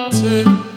mountain.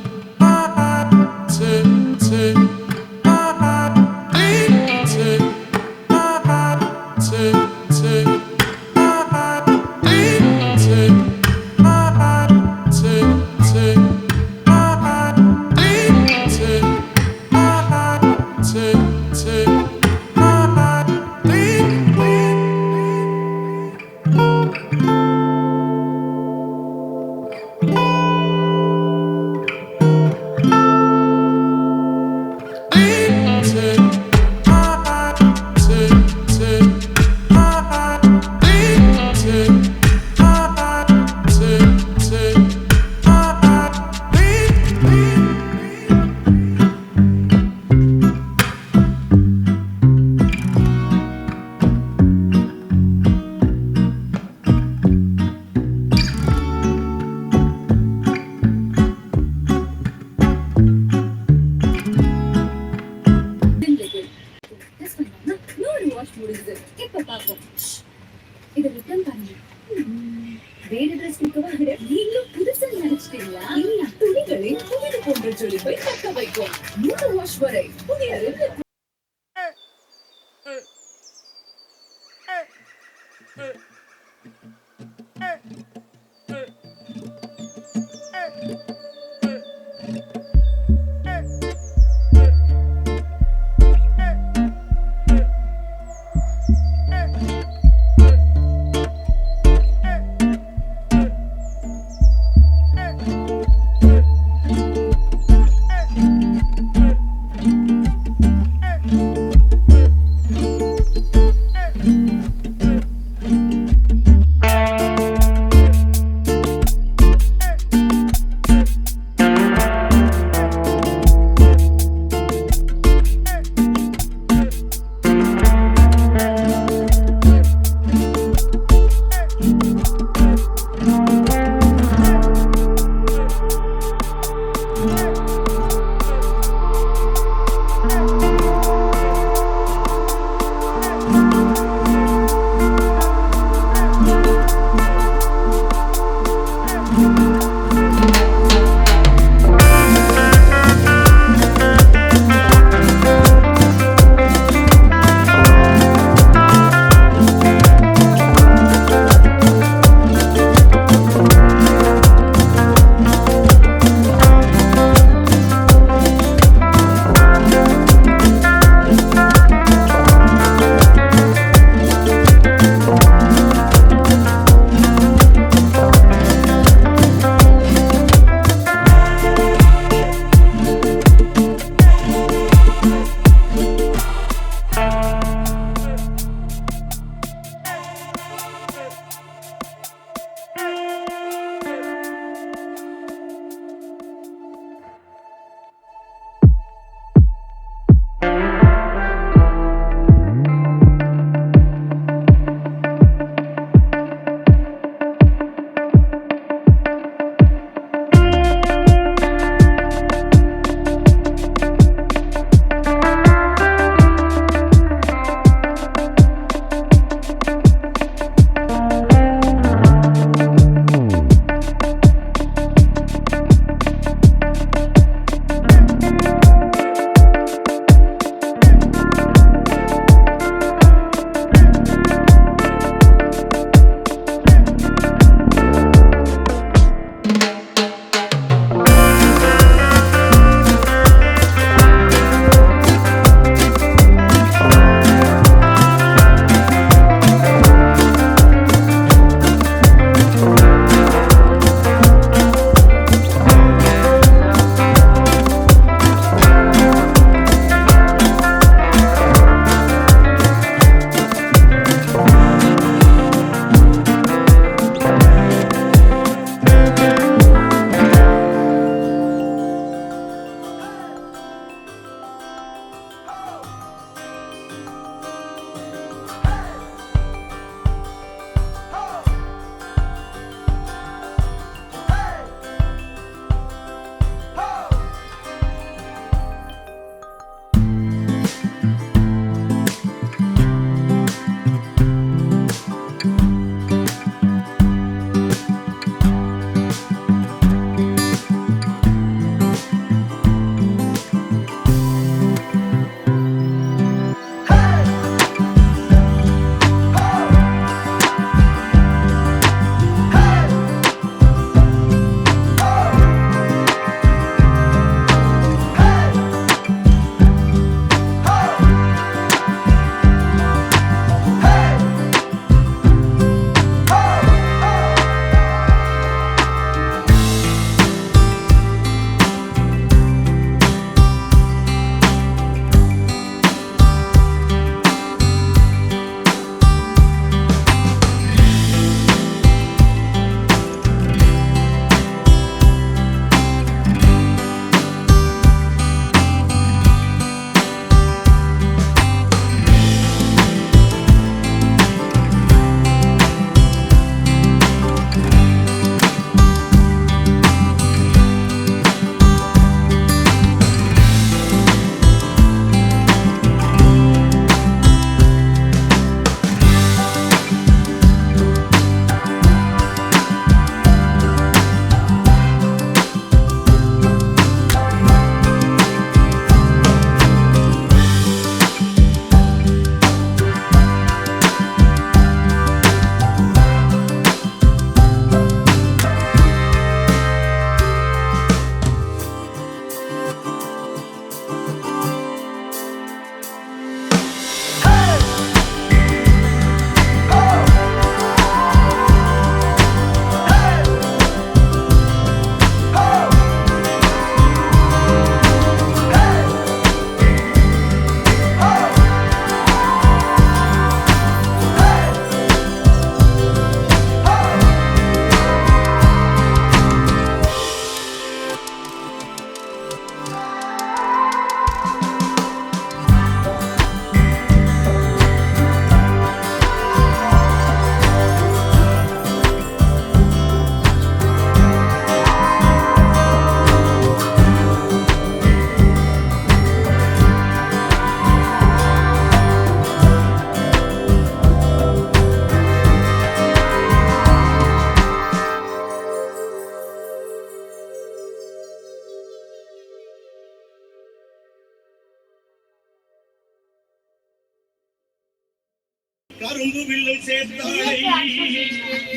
கரும்பு வில்லை சேர்த்தாளை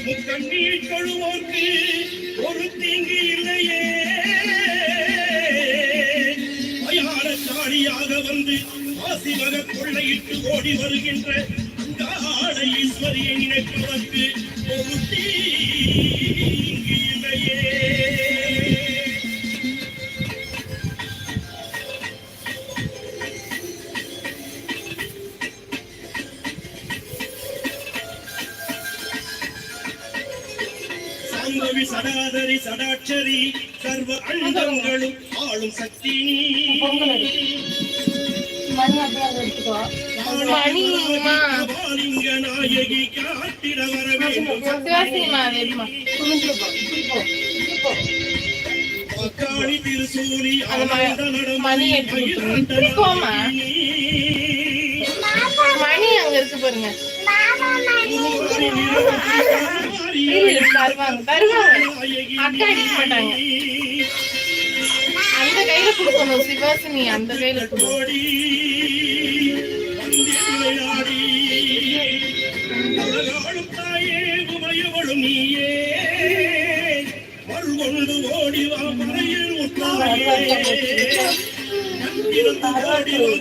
முக்கண்ணீர் கழுவோர்க்கு ஒரு தீங்கு இல்லையே. மயான காளியாக வந்து ஆசிவக கொள்ளையிட்டு ஓடி வருகின்ற ஈஸ்வரியை நினைப்பதற்கு ஒரு தீங்கு சடாதரி சடாட்சரி சர்வ அண்டங்களும் ஆளும் சக்தி. கபாலிங்க நாயகி காத்திட வர வேண்டும். நடனம் மணி. மணி அங்க இருக்கு பாருங்க. தருவாங்க தருவாங்க அக்கா அடிக்க மாட்டாங்க அந்த கையில கொடுக்கணும் சிவாசினி அந்த கையில நீயே மறுகொண்டு ஓடி வா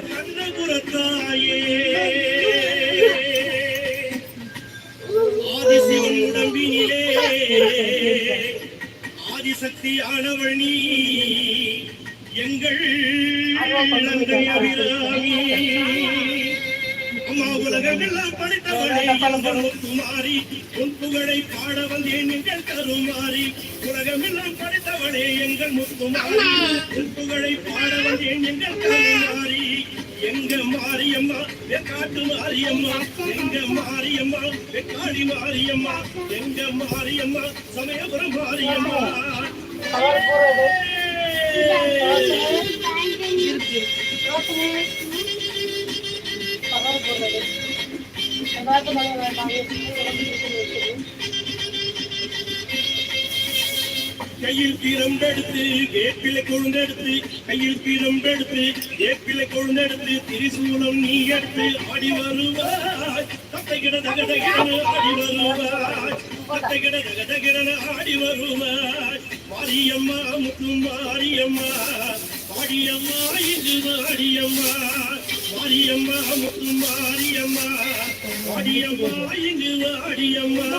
கண்ணபுரத்தாயே ஆதிசக்தி ஆனவள் நீ எங்கள் அபிராமி அம்மா உலகமெல்லாம் படித்தவளே எங்கள் முத்துமாரி உன் புகழை பாட வந்தேன் எங்கள் கருமாரி. உலகமெல்லாம் படித்தவளே எங்கள் முத்துமாரி. உன் புகழை பாட வந்தேன் எங்கள் கருமாரி. எங்க மாரியம்மா வெக்காட்டு மாரியம்மா எங்க மாரியம்மா வெக்காடி மாரியம்மா எங்க மாரியம்மா சமயபுரம் மாரியம்மா. கவர் போடுறது கையில் பிரம்பெடுத்து வேப்பிலை கொழுந்தெடுத்து கையில் பிரம்பெடுத்து வேப்பிலை கொழுந்தெடுத்து திரிசூலம் நீ எடுத்து அடி வருவாய். தத்தை கிட அடி வருவாய். தத்தை கிட தகதகிடனு ஆடி வருவாய். மாரியம்மா முத்து மாரியம்மா பாடியம்மா இது மாரியம்மா. மாரியம்மா முத்து மாரியம்மா பாடியம்மா இங்கு வாடியம்மா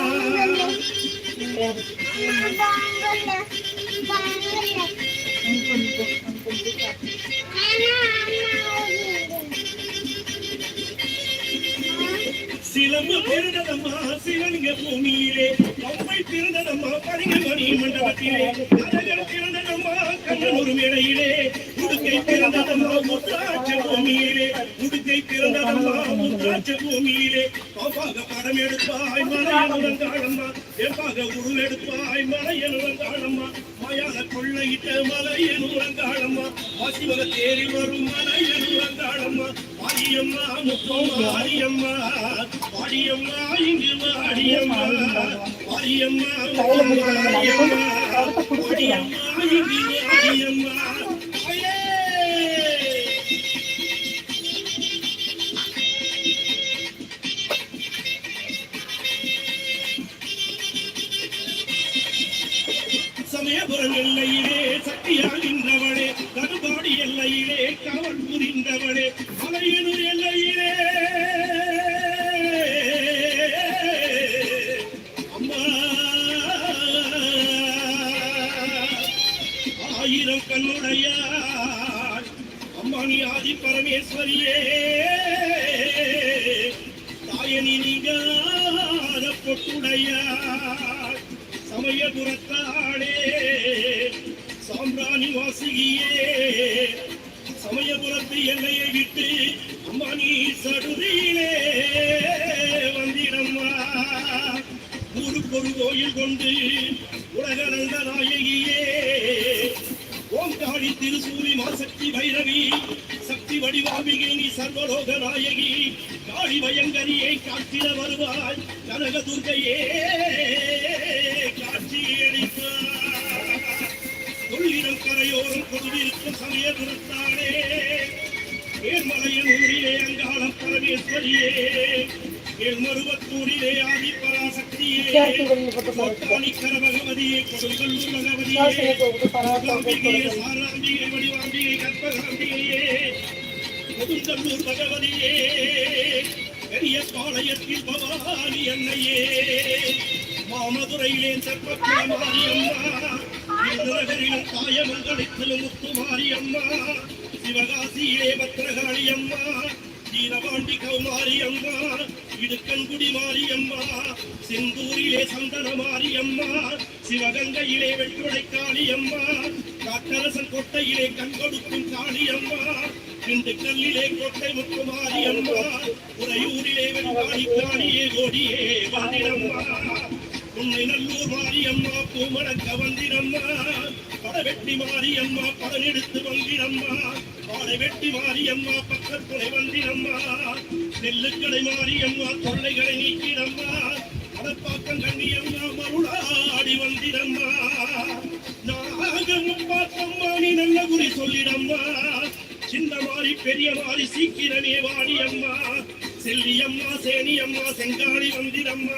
சிலம்பு பிறந்ததம்மா சிவலிங்க பூமியிலே அம்மை பிறந்ததம்மா பழங்க மண்டபத்திலே அழகர் பிறந்ததம்மா கண்ணனூர் மேடையிலே உடுக்கை பிறந்ததம்மா முத்தாட்ச பூமியிலே உடுக்கை பிறந்ததம்மா முத்தாட்ச பூமியிலே. பாப்பாக படம் எடுப்பாய் மலையனுடங்காளம்மா எப்பாக உருவெடுப்பாய் மலையனுடங்காளம்மா மயான கொள்ளையிட்ட மலையன் மலையனுடங்காளம்மா வாசிவர தேரில் வரும் மலையன் மலையனுடங்காளம்மா பாடியம்மா முத்தோ மாரியம்மா பாடியம்மா இங்கு பாடியம்மா மாரியம்மா மாரியம்மா பாடியம்மா இங்கு மாரியம்மா சமயபுரம் எல்லையிலே சக்தியாகின்றவளே கருபாடி எல்லையிலே காவல் புரிந்தவளே மலையனூர் எல்லையிலே. அம்மா. ஆயிரம் கண்ணுடையார் அம்மா நீ ஆதி பரமேஸ்வரியே. தாயனி நீங்காத பொட்டுடையார் சமயபுரத்தாளே சாம்பிராணி வாசியே சமயபுரத்து எல்லையை விட்டு அம்மா நீ சடுதியிலே வந்திடம்மா. ஊருக்கொரு கோயில் கொண்டு உலகநந்த நாயகியே ஓங்காளி திருசூரி மாசக்தி பைரவி சக்தி வடிவாமிகை நீ சர்வலோக நாயகி காளி பயங்கரியை காட்டிட வருவாய் கனக துர்கையே காட்சியளிப்பாய் கொள்ளிடம் கரையோரம் கொண்டிருக்கும் சமயபுரத்தானே ஏர்மலையின் ஊரிலே அங்காளம் பரமேஸ்வரியே மேல்மருவத்தூரிலே ஆதி பராசக்தியே சேர்த்து வெளியில் கொடுங்கல்லூர் பகவதியே சாராம்பிகை வடிவாம்பிகை கற்பகாம்பிகையே கொடுங்கல்லூர் பகவதியே பெரிய பாளையத்தில் பவானி என்னையே மாமதுரையிலே சர்ப்பக்குள அம்மா. திருநகரிலும் தாயமங்கலத்திலும் முத்துமாரி அம்மா. சிவகாசியிலே பத்திரகாளி அம்மா. தீரபாண்டி கௌமாரி அம்மா. இடுக்கன்குடி மாரியம்மா செந்தூரிலே சந்தன மாரியம்மா சிவகங்கையிலே வெட்டுடை காளியம்மா காட்டரசன் கொட்டையிலே கண்கொடுக்கும் காளியம்மா திண்டுக்கல்லிலே கோட்டை முத்து மாரியம்மா உறையூரிலே வெண்காளி காளியே கோடியே உன்னை நல்லூர் மாரியம்மா பூமணக்க வந்திரம்மா படவெட்டி மாரியம்மா படனெடுத்து வந்திரம்மா பாடைவெட்டி மாரியம்மா பக்கத்துணை வந்திரம்மா நெல்லுக்கடை மாரியம்மா தொல்லைகளை நீக்கிடம்மா படப்பாக்கம் கண்ணியம்மா மருளாடி வந்திரம்மா நாகமும் பார்த்தம்மா நீ நல்ல குறி சொல்லிடம்மா சின்ன மாறி பெரிய மாறி சீக்கிரமே வாடியம்மா செல்லியம்மா சேனியம்மா செங்காளி வந்திரம்மா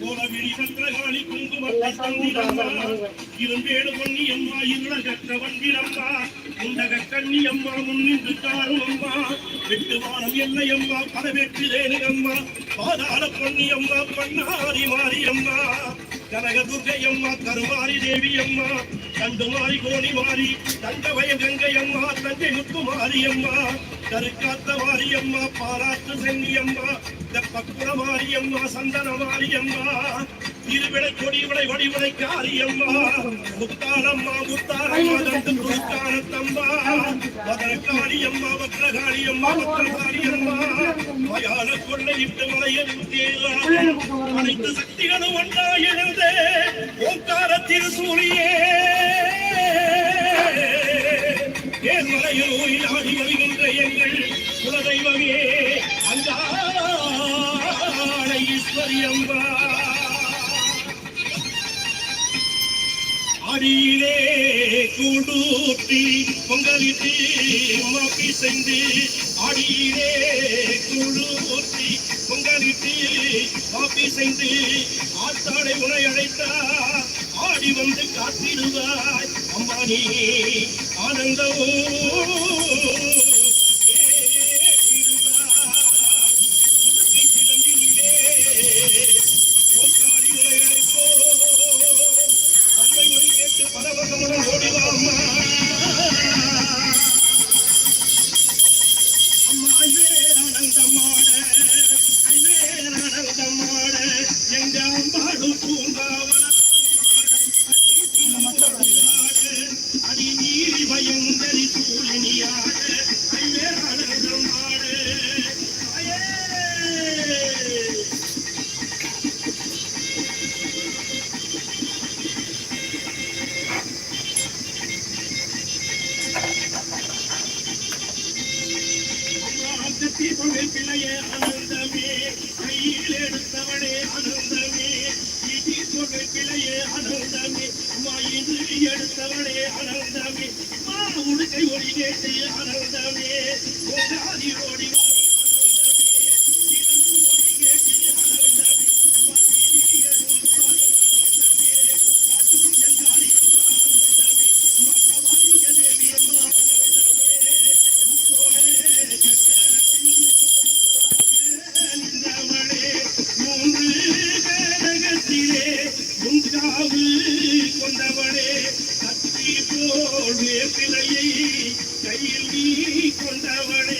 கோலவிழி சந்திரகாளி குங்குமத்தை தந்திரம்மா இரும்பேடு பொன்னியம்மா இருள கற்ற வந்திரம்மா முண்டக கண்ணியம்மா முன்னின்று காரும் அம்மா வெட்டு வாரம் எல்லையம்மா பதவெட்டு ரேணுகம்மா பாதாள பொன்னியம்மா பண்ணாரி மாரியம்மா. கனக துர்க்கையம்மா கருமாரி தேவியம்மா. கண்டுமாரி கோணி மாறி தண்டவய கங்கையம்மா தஞ்சை முத்து மாரியம்மா கருக்காத்த மாரியம்மா பாராட்டு சென்னியம்மா தெப்பக்குள மாரியம்மா சந்தன மாரியம்மா இருவிடை கொடிவிடை வடிவிடை காரியம்மா முத்தாளம்மா முத்தாரம்மா தந்து துருக்கானத்தம்மா மதன காளியம்மா வக்ரகாளியம்மா வக்ரகாளியம்மா மயான கொள்ளையிட்டு மலையில் அனைத்து சக்திகளும் ஒன்றாக எழுந்து ஓங்கார திருசூழியே ஏன்மலையில் உயிராடி வருகின்ற எங்கள் குலதெய்வமே அங்காள ஈஸ்வரியம்பா அடியிலே கூடூட்டி பொங்கலிட்டு மாப்பி சென்று அடியிலே கூடூட்டி பொங்கலிட்டு மாப்பி சென்று ஆத்தாடை உனை அழைத்தா ஆடி வந்து காத்திடுவாய். அம்மா நீ ஆனந்தமோ. தீபங்கள் பிள்ளையே ஆனந்தமே கையில் எடுத்தவனே ஆனந்தமே இடி சொகை பிள்ளையே ஆனந்தமே அம்மா எடுத்தவனே ஆனந்தமே மா உடுக்கை ஒளி கேட்டு அனந்தமே ஓடாதி ஓடி போல் கையில் நீ கொண்டவளே.